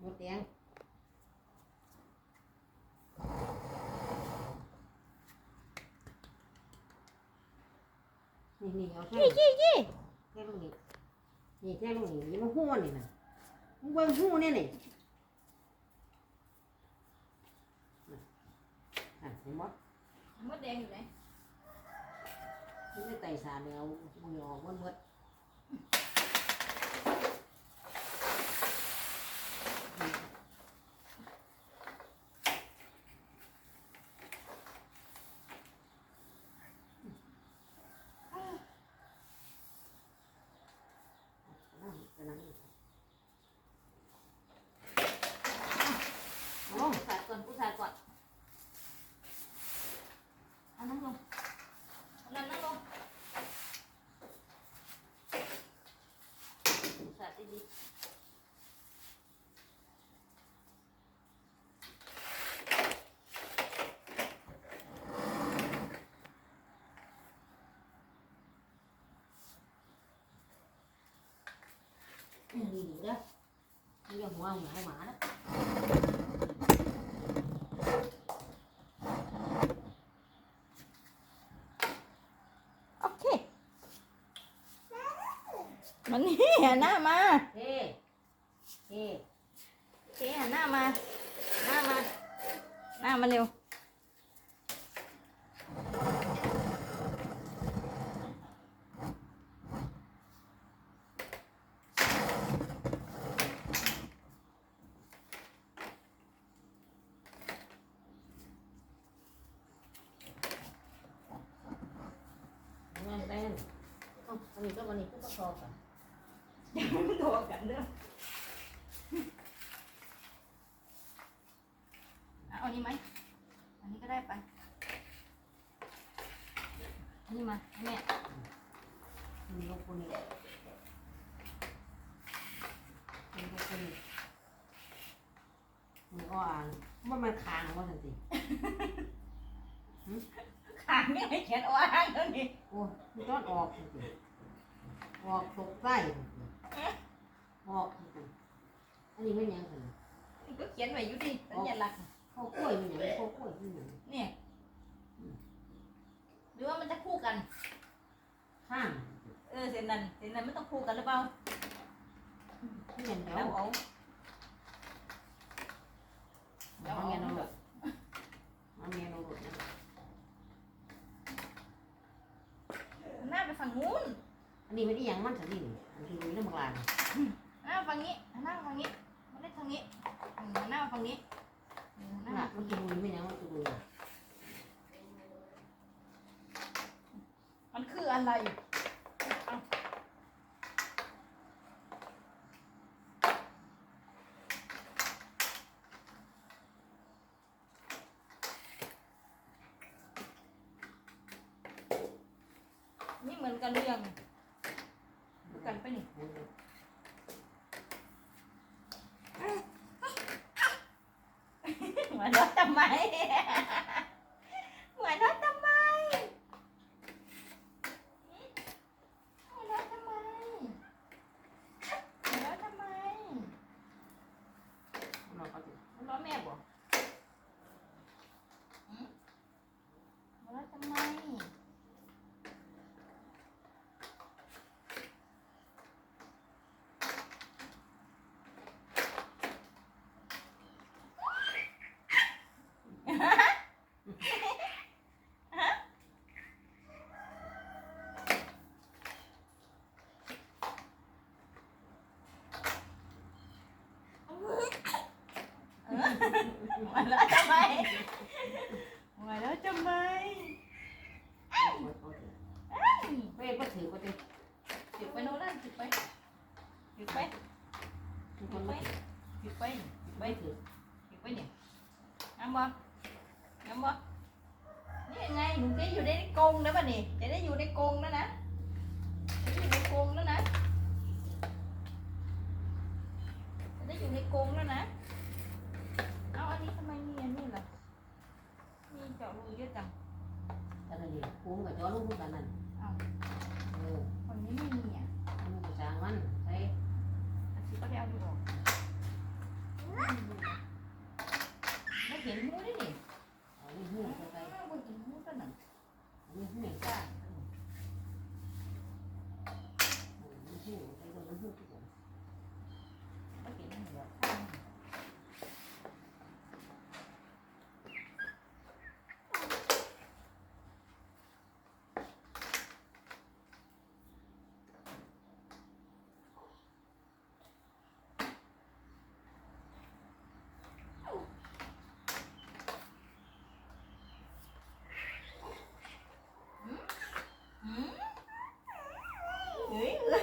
หมดแดงนี่นี่เอาแค่ยี่ยี่ยี่แค่ลูกนี้นี่แค่ลูกนี้นี่มันหู้นี่นะมึงเบิ่งหู้นี่นี่อะเห็นบ่มดแดงอยู่ไหนมันไม่ไต่สารเลยเอาหยอกมันหมด โอ้สาดก่อนผู้สาดก่อนเอานั่งลงเอานั่งนั่งลง สาดดีนี่ดีเด้อนี่ยังหัวหมาหมาเด้อ ๆโอเค มันนี่หันหน้ามาเฮ้เฮ้โอเคหันหน้ามาหน้ามาหน้ามาเร็วแม่นแม่นเอ้าอันนี้ก็วันนี้ก็ประกอบกัน โทรกันเด้อเอาอันนี้ไหม อันนี้ก็ได้ไป อันนี้มาให้แม่มีลูกคนนี้มีลูกคนนี้มันก็อ่านว่ามันคางว่าสันติขางนี่ให้เขียนเอาอ้างแล้วนี่โอ้ยมันต้อนออกสันติออกตกใต้ สันติออกสันติอันนี้ไม่ยังไงมันก็เขียนไว้อยู่ดิสัญลักษณ์ข้าวกล้วยมันยังข้าวกล้วยมันยังเนี่ย หรือว่ามันจะคู่กัน ข้างเออเส้นนั้นเส้นนั้นมันต้องคู่กันหรือเปล่าที่ยังแถแล้ววเอาเอาเมียนเอาหลดเอาเมียนเอาหลดนะหน้าไปฝั่งนู้นอันนี้ไม่ได้ยังมันสันตินี่อันที่มีเรื่องบางลาน หน้าฝั่งนี้หน้าฝั่งนี้ไม่ได้ทางนี้อืมหน้าฝั่งนี้อืมหนั่นน้าแหละมันกินมือไม่ยังมันกินมือมันคืออะไรเอานี่เหมือนกันหรือยังเหมือนกันไปะนี่เห มือนรถทำไม เหมือนรถทำไมเหมือนรถทำไมเหมือนรถทำไม เราก็จะ เหมือนรถแม่บอกหืมเหมือนรถทำไมเหมือนรถทำไมเหมือนรถทำไม เป้ก็ถือก็จะ ถือไปโน่นนั่นถือไปถือไป ทุกคนไม่ ถือไปถือไป ไม่ถือ ถือไปเนี่ยน้ำบ่ น้ำบ่นี่ยังไงหนูจะอยู่ในกรงนะป่ะนี่จะได้อยู่ในกรงแล้วนะจะได้อยู่ในกรงแล้วนะจะได้อยู่ในกรงแล้วนะเอาอันนี้ทำไมมีอันนี้ล่ะมีเจาะรูเยอะจังแต่ละเดียวคุ้มกับจอลูกกันนั่นเอาเออคนนี้ไม่มีอะมันภาษามันใช้อันนี้ก็ได้เอาดูออกเห็นหูได้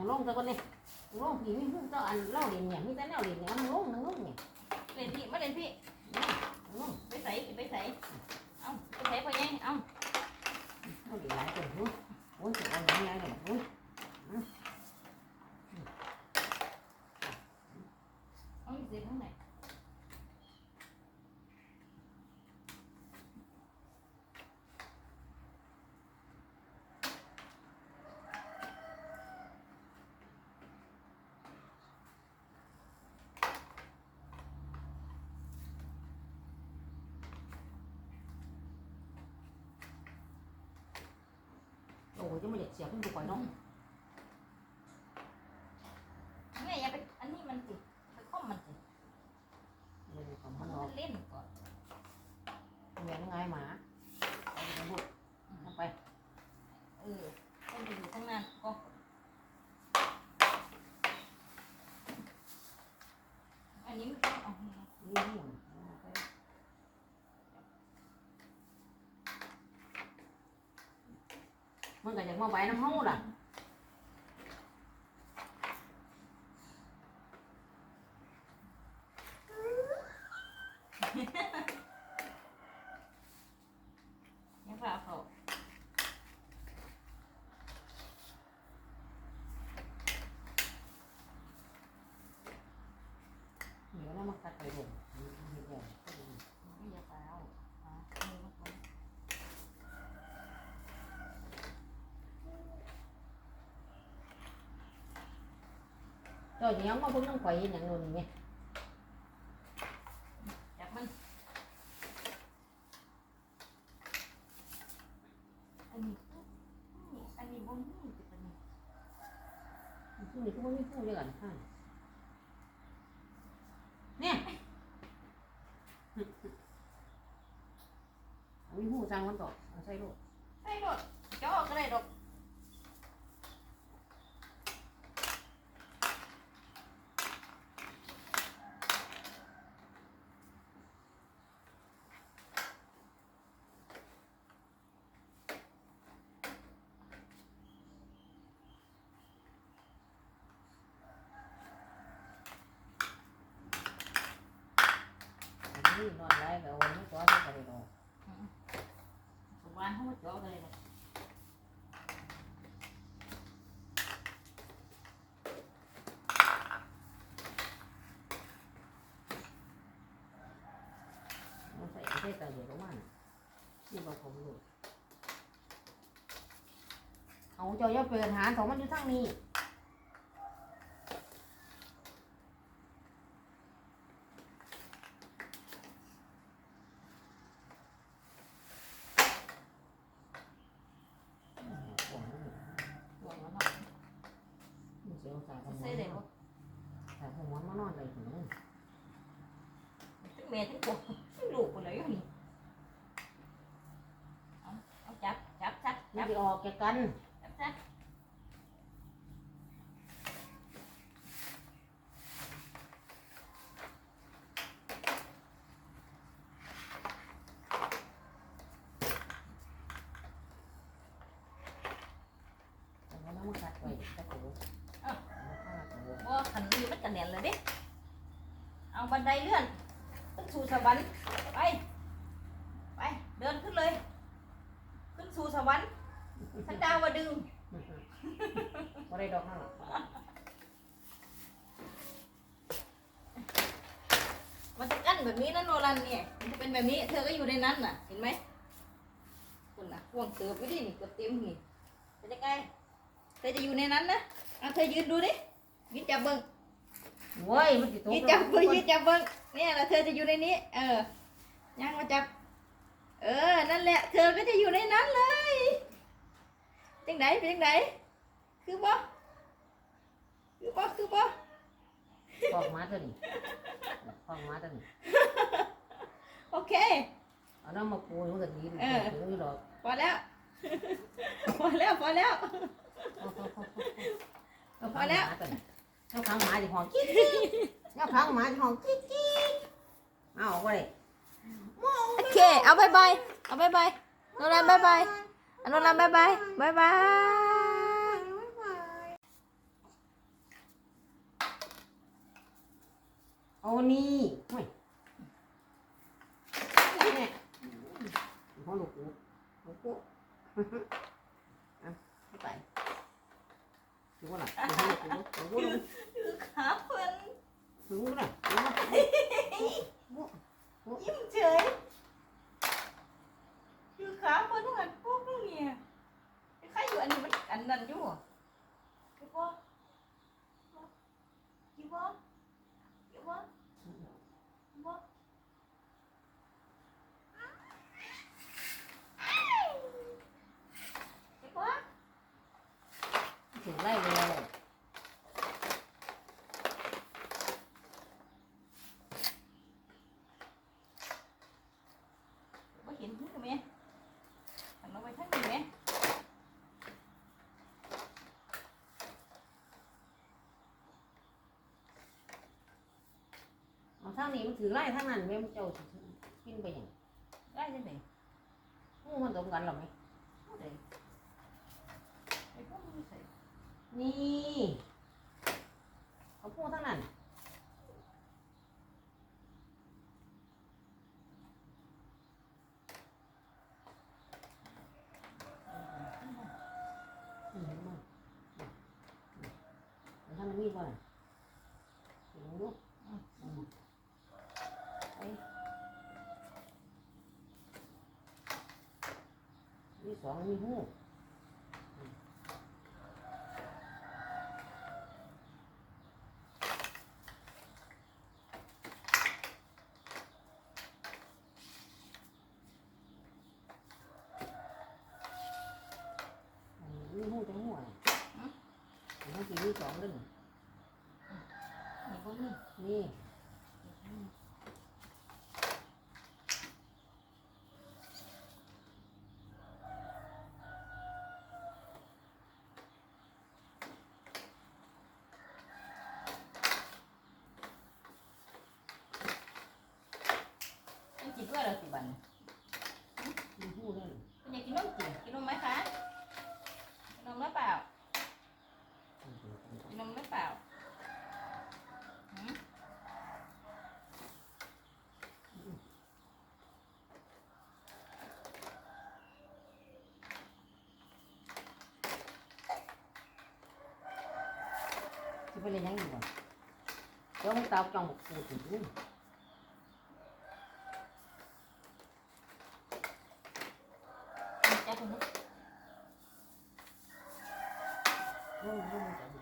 มึงลงซะก่อนนี่มึงลงผีมีหุ้มเจ้าอันเล่าเรียนเนี่ยมีแต่แนวเรียนเนี่ยมึงลงมึงลงเนี่ยเล่นพี่มาเล่นพี่มึงลงไปใส่ไปใส่เอ้าไปใส่พ่อยังเอ้าเอาเรียนหลายคนหุ้ยโอ้ยจะเอาอย่างไรเนี่ยหุ้ย เอาอยู่เสียข้างไหน โอ้ย จะไม่เด็กเสียขึ้นดูก่อนน้องแม่อย่าไปอันนี้มันสิไปคอมมันสิเดี๋ยวก่อนมัมันนมัรอนเล่นก่อนเรียนไงหมาเอาไปลูกเอาไป เออมันจะอยู่ข้างหน้าก็อันนี้มันต้องเอานี่หุ่นเอาไป มันก็จะมาไว้น้ำห้องล่ะ ยังพาเขา เดี๋ยวเรามาตัดไปลงเห็นแล้ว ไม่อยากเอาอะมือมาก่อน เจ้าจะยังมาเพิ่งต้องข่อยอย่างนู้นนี่จับมันอันนี้นี่อันนี้บนนี่จะเป็น ผู้นี้ก็ไม่มีผู้ด้วยกันค่ะเนี่ยเอามีผู้สร้างมันต่อเอาใช่ลูก ใส่รถจะออกก็ได้ดอก อันนี้นอนไรแบบวันนี้ตัวจะไปดอกสวานเขาจะออกก็ได้ดอกมันใส่ไม่ใช่ตาเดียวประมาณนี่บอกผมลูเอาเจ้าอย่าเปิดหาของมันอยู่ทางนี้ หลวงแล้วเนาะ เสียงสายของ ใส่ได้บ่ สายของมันมานอนใจถึงนี่ ทั้งแม่ทั้งพ่อทั้ง ลูกคนเลยอยู่นี่เอาเอาจับจับจับมัจันบจะออกจากกัน จับจับ แล้วมันคัดไว้ตะโกนเอาข้างตะโกน บ่ขันนี้มันจะแน่นเลยเด้เอาบันไดเลื่อนขึ้นสู่สวรรค์ไป ไป เดินขึ้นเลย ขึ้นสู่สวรรค์ท่านดาวมาดึงบ่ได้ดอกข้างหลังมันจะกั้นแบบนี้นะโนรันเนี่ย มันจะเป็นแบบนี้ เธอก็อยู่ในนั้นน่ะ เห็นไหมคุณน่ะห่วงเสือไปดินี่กดเต็มนี่เป็นยังไงเธอจะอยู่ในนั้นนะเอาเธอยืนดูดิยืนจับเบิ้งโว้ยมันสิตกยืนจับเบิ้งยืนจับเบิ้งเนี่ยแล้วเธอจะอยู่ในนี้ เออย่างมาจับ เออ นั่นแหละ เธอก็จะอยู่ในนั้นเลย จังไหนเป็นจังไหนคือบ่คือบ่คือบ่ฟอกมาตัวนี้ฟอกมาตัวนี้โอเคเอาน้ำมาปูมันก็ดีมันเออถึงนี่หรอกพอแล้วพอแล้วพอแล้วเอาพอแล้วเอาขังหมาดิห้องกิ๊กกิ๊กเอาขังหมาดิห้องกิ๊กกิ๊กเอาออกไปเลยโอเคเอาบายบายเอาบายบายโนรันบายบาย อโนรันบายบายบายบายเอานี่เฮ้ยนี่แน่ห้องลูกกูลูกกูอะเข้าไปดูว่าล่ะดูห้องลูกกูดูว่าลูกคือขาเพิ่นดูว่าล่ะดูว่ายิ้มเฉยคือขาเพิ่นหันปุ๊บเนี่ยใครอยู่อัน นี้มันอันนั้นอยู่คิดว่าคิดว่าคิดว่าคิดว่าคิดว่า ถึงไล่เลย บ่เห็นคือแม่หันมาไปทางนี้แม่ เอางนี้มันถือไล่ทางนั้นแม่มันเจ้าสิกินไปอย่างไล่จังได๋งูมันตรงกันหรอไหมนี่ใส่ นี่เขาพูดทางนั้นอืมมาเอาทางนั้นมีบ่ล่ะเดี๋ยวดูอืมไปมี สองมีหู มีหูจังหัวมันกี่มีสองเรื่อง นี่บ่มี นี่ มันกิน ด้วยเหรอสิบัดนมีหูเรื่องคุณอยากกินนมจิกินนมไหมคะกินนมหรือเปล่ากินนมหรือเปล่าจะไปเรียนยังอยู่บ่เดี๋ยวมันตาจ้องบอกปูถึงนี่จับตรงนี้ โอ้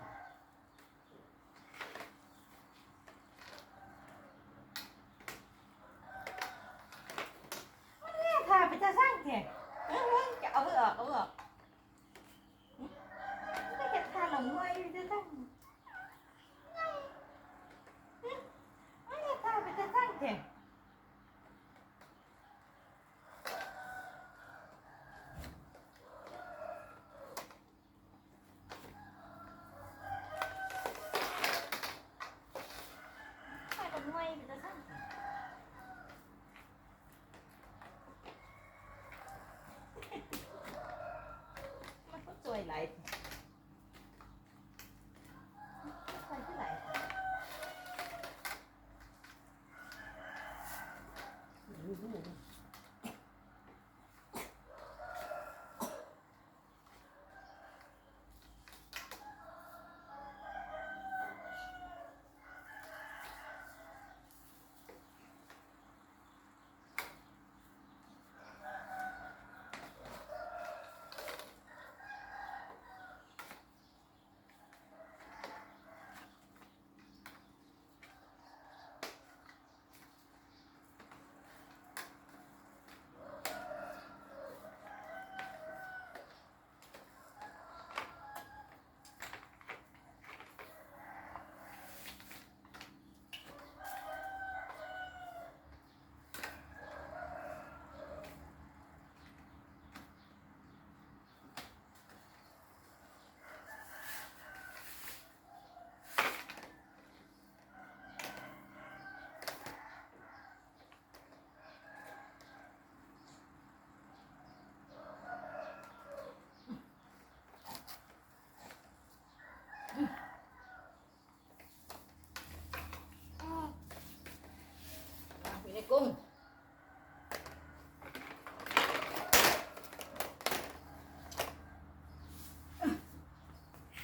cung.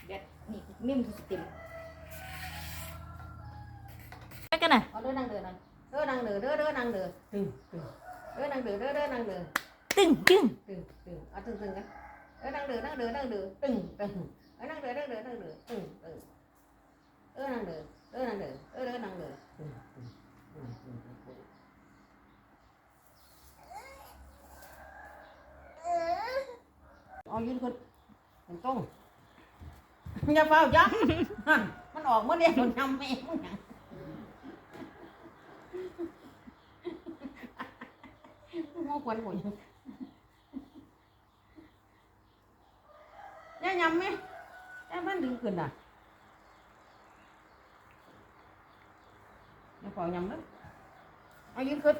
Đẹp nhịp mềm thật tìm. Cái này. Ở đứa đang được này. Đứa đang được đứa đứa đang được từng từng. Đứa đang được đứa đứa đang được từng từng. Từng từng. À từng từng á đứa đang được đang được đang được từng từng. Đứa đang được đang được đang được từng từng. Đứa đang được đứa đứa đang đứa từng từng. เอายืนขึ้นเป็นตรงอย่าเฝ้าย้ำหั่นมันออกเมื่อเดียมันยำแม่มึงหยังงอกวนหัวยังย่ายำไหมย่ามันดึงขึ้นอะอย่าปล่อยยำนะเอายืนขึ้น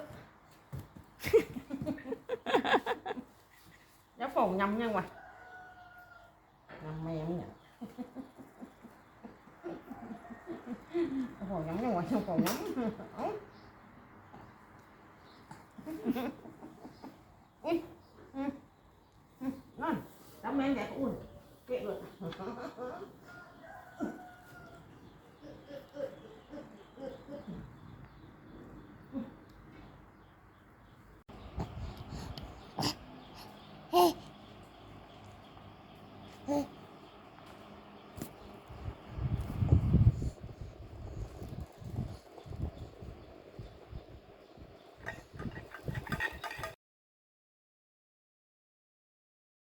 อย่าปล่อยยำยังวะ น้ำแม่มึงเนี่ยอย่าปล่อยยำยังวะอย่าปล่อยยำเอ้า Ui, ừ, ừ, ngon, tao men đẹp อุ่น,